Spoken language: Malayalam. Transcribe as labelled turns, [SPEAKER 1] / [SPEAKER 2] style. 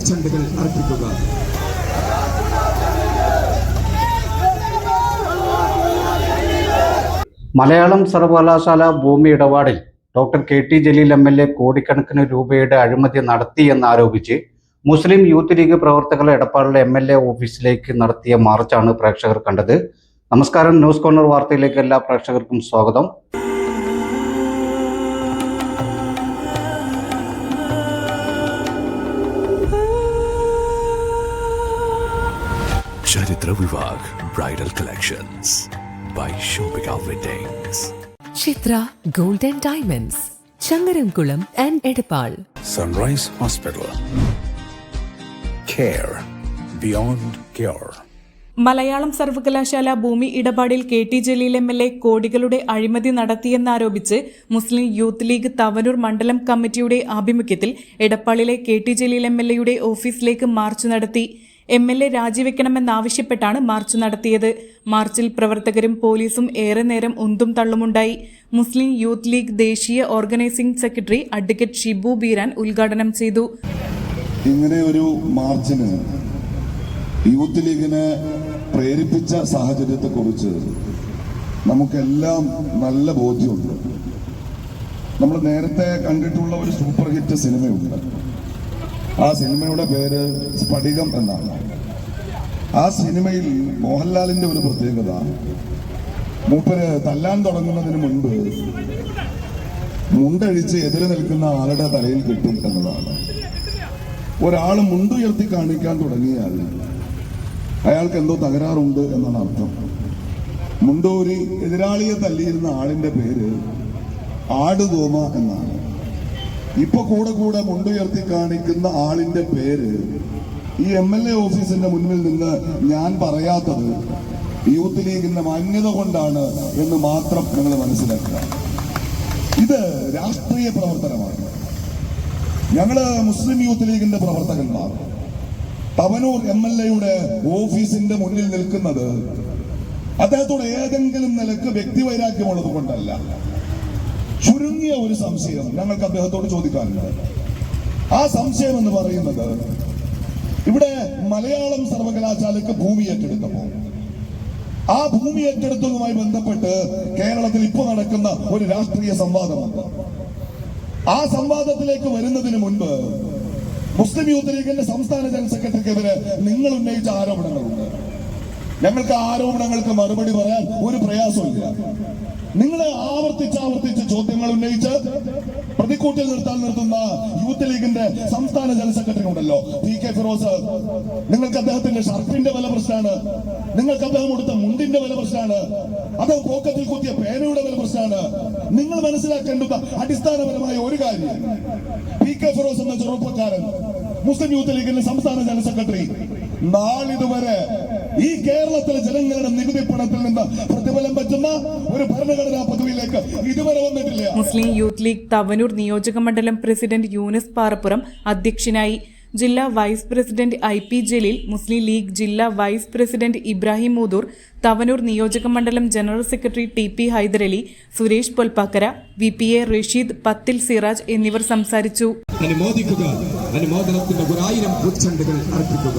[SPEAKER 1] പൂച്ചെണ്ടുകൾ അർപ്പിക്കുക.
[SPEAKER 2] മലയാളം സർവകലാശാല ഭൂമി ഇടപാടിൽ doctor K T Jaleel M L A കോടിക്കണക്കിന് രൂപയുടെ അഴിമതി നടത്തിയെന്നാരോപിച്ച് മുസ്ലിം യൂത്ത് ലീഗ് പ്രവർത്തകർ എടപ്പാളിലെ എം എൽ എ ഓഫീസിലേക്ക് നടത്തിയ മാർച്ചാണ് പ്രേക്ഷകർ കണ്ടത്. നമസ്കാരം ന്യൂസ് കോർണർ വാർത്തയിലേക്ക് എല്ലാ പ്രേക്ഷകർക്കും സ്വാഗതം.
[SPEAKER 3] Charithra Vivah bridal collections by ഷോപിക weddings
[SPEAKER 4] Chithra gold and diamonds Changaramkulam and Edappal.
[SPEAKER 3] Sunrise hospital care beyond care
[SPEAKER 5] Malayalam സർവകലാശാല ഭൂമി ഇടപാടിൽ K T Jaleel M L A കോടികളുടെ അഴിമതി നടത്തിയെന്നാരോപിച്ച് മുസ്ലിം യൂത്ത് ലീഗ് തവനൂർ മണ്ഡലം കമ്മിറ്റിയുടെ ആഭിമുഖ്യത്തിൽ എടപ്പാളിലെ K T Jaleel M L എയുടെ ഓഫീസിലേക്ക് മാർച്ച് നടത്തി. എം എൽ എ രാജിവെക്കണമെന്നാവശ്യപ്പെട്ടാണ് മാർച്ച് നടത്തിയത്. മാർച്ചിൽ പ്രവർത്തകരും പോലീസും ഏറെ നേരം ഉന്തും തള്ളുമുണ്ടായി. മുസ്ലിം യൂത്ത് ലീഗ് ദേശീയ organising secretary advocate Shibu Beeran ഉദ്ഘാടനം ചെയ്തു.
[SPEAKER 6] ഇങ്ങനെ ഒരു മാർച്ചിന് യൂത്ത് ലീഗിനെ പ്രേരിപ്പിച്ച സാഹചര്യത്തെക്കുറിച്ച് നമുക്കെല്ലാം നല്ല ബോധ്യമുണ്ട്. നമ്മൾ നേരത്തെ കണ്ടിട്ടുള്ള ഒരു സൂപ്പർ ഹിറ്റ് സിനിമയുണ്ട്. ആ സിനിമയുടെ പേര് സ്ഫടികം എന്നാണ്. ആ സിനിമയിൽ മോഹൻലാലിന്റെ ഒരു പ്രത്യേകത മൂപ്പര് തല്ലാൻ തുടങ്ങുന്നതിന് മുൻപ് മുണ്ടഴിച്ച് എതിരെ നിൽക്കുന്ന ആളുടെ തലയിൽ കിട്ടും എന്നതാണ്. ഒരാൾ മുണ്ടുയർത്തി കാണിക്കാൻ തുടങ്ങിയാൽ അയാൾക്ക് എന്തോ തകരാറുണ്ട് എന്നാണ് അർത്ഥം. മുണ്ടൂരി എതിരാളിയെ തല്ലിയിരുന്ന ആളിന്റെ പേര് ആടുതോമ എന്നാണ്. ഇപ്പൊ കൂടെ കൂടെ മുണ്ടുയർത്തി കാണിക്കുന്ന ആളിന്റെ പേര് ഈ എം എൽ എ ഓഫീസിന്റെ മുന്നിൽ നിന്ന് ഞാൻ പറയാത്തത് യൂത്ത് ലീഗിന്റെ മാന്യത കൊണ്ടാണ് എന്ന് മാത്രം നിങ്ങൾ മനസ്സിലാക്കുക. ഇത് രാഷ്ട്രീയ പ്രവർത്തനമാണ്. ഞങ്ങൾ മുസ്ലിം യൂത്ത് ലീഗിന്റെ പ്രവർത്തകന്മാർ. തവനൂർ എം എൽ എയുടെ ഓഫീസിന്റെ മുന്നിൽ നിൽക്കുന്നത് അദ്ദേഹത്തോട് ഏതെങ്കിലും നിലയ്ക്ക് വ്യക്തിവൈരാഗ്യമുള്ളത് കൊണ്ടല്ല ചുരുങ്ങിയ ഒരു സംശയം ഞങ്ങൾക്ക് അദ്ദേഹത്തോട് ചോദിക്കാനുണ്ട്. ആ സംശയം എന്ന് പറയുന്നത് ഇവിടെ മലയാളം സർവകലാശാലയ്ക്ക് ഭൂമി ഏറ്റെടുത്തപ്പോ ആ ഭൂമി ഏറ്റെടുത്തതുമായി ബന്ധപ്പെട്ട് കേരളത്തിൽ ഇപ്പോൾ നടക്കുന്ന ഒരു രാഷ്ട്രീയ സംവാദമുണ്ട്. ആ സംവാദത്തിലേക്ക് വരുന്നതിന് മുൻപ് മുസ്ലിം യൂത്ത് ലീഗിന്റെ സംസ്ഥാന ജനറൽ സെക്രട്ടറിക്കെതിരെ നിങ്ങൾ ഉന്നയിച്ച ആരോപണങ്ങളുണ്ട്. ഞങ്ങൾക്ക് ആരോപണങ്ങൾക്ക് മറുപടി പറയാൻ ഒരു പ്രയാസമില്ല നിങ്ങളെ ആവർത്തിച്ച് ആവർത്തിച്ച് ചോദ്യങ്ങൾ ഉന്നയിച്ച് പ്രതിക്കൂട്ടിൽ നിർത്താൻ നിർത്തുന്ന യൂത്ത് ലീഗിന്റെ സംസ്ഥാന ജനറൽ സെക്രട്ടറി ഉണ്ടല്ലോ പി കെ ഫിറോസ്. നിങ്ങൾക്ക് അദ്ദേഹത്തിന്റെ ഷർട്ടിന്റെ വില പ്രശ്നമാണ്. നിങ്ങൾക്ക് അദ്ദേഹം കൊടുത്ത മുണ്ടിന്റെ വില പ്രശ്നമാണ്. അത് പോക്കറ്റിൽ കുത്തിയ പേനയുടെ വില പ്രശ്നമാണ്. നിങ്ങൾ മനസ്സിലാക്കേണ്ടുന്ന അടിസ്ഥാനപരമായ ഒരു കാര്യം പി കെ ഫിറോസ് എന്ന ചെറുപ്പക്കാരൻ മുസ്ലിം യൂത്ത് ലീഗിന്റെ സംസ്ഥാന ജനറൽ സെക്രട്ടറി നാളിതുവരെ ഈ കേരളത്തിലെ ജനങ്ങളുടെ നികുതി പണത്തിൽ നിന്ന് പ്രതിഫലം പറ്റുന്ന ഒരു ഭരണഘടനാ പദവിയിലേക്ക് ഇതുവരെ വന്നിട്ടില്ല.
[SPEAKER 5] മുസ്ലിം യൂത്ത് ലീഗ് തവനൂർ നിയോജക മണ്ഡലം പ്രസിഡന്റ് യൂനിസ് പാറപ്പുറം അധ്യക്ഷനായി ജില്ലാ vice president I P Jaleel Muslim league ജില്ലാ വൈസ് പ്രസിഡന്റ് ഇബ്രാഹിം മൂതൂർ തവനൂർ നിയോജക മണ്ഡലം general secretary T P Hyderali Suresh Polpakkara V P A Rasheed പത്തിൽ സിറാജ് എന്നിവർ സംസാരിച്ചു.
[SPEAKER 1] അനുമോദിക്കുക അനുമോദനത്തിന്റെ ഒരായിരം പൂച്ചണ്ടുകൾ അർപ്പിക്കുക.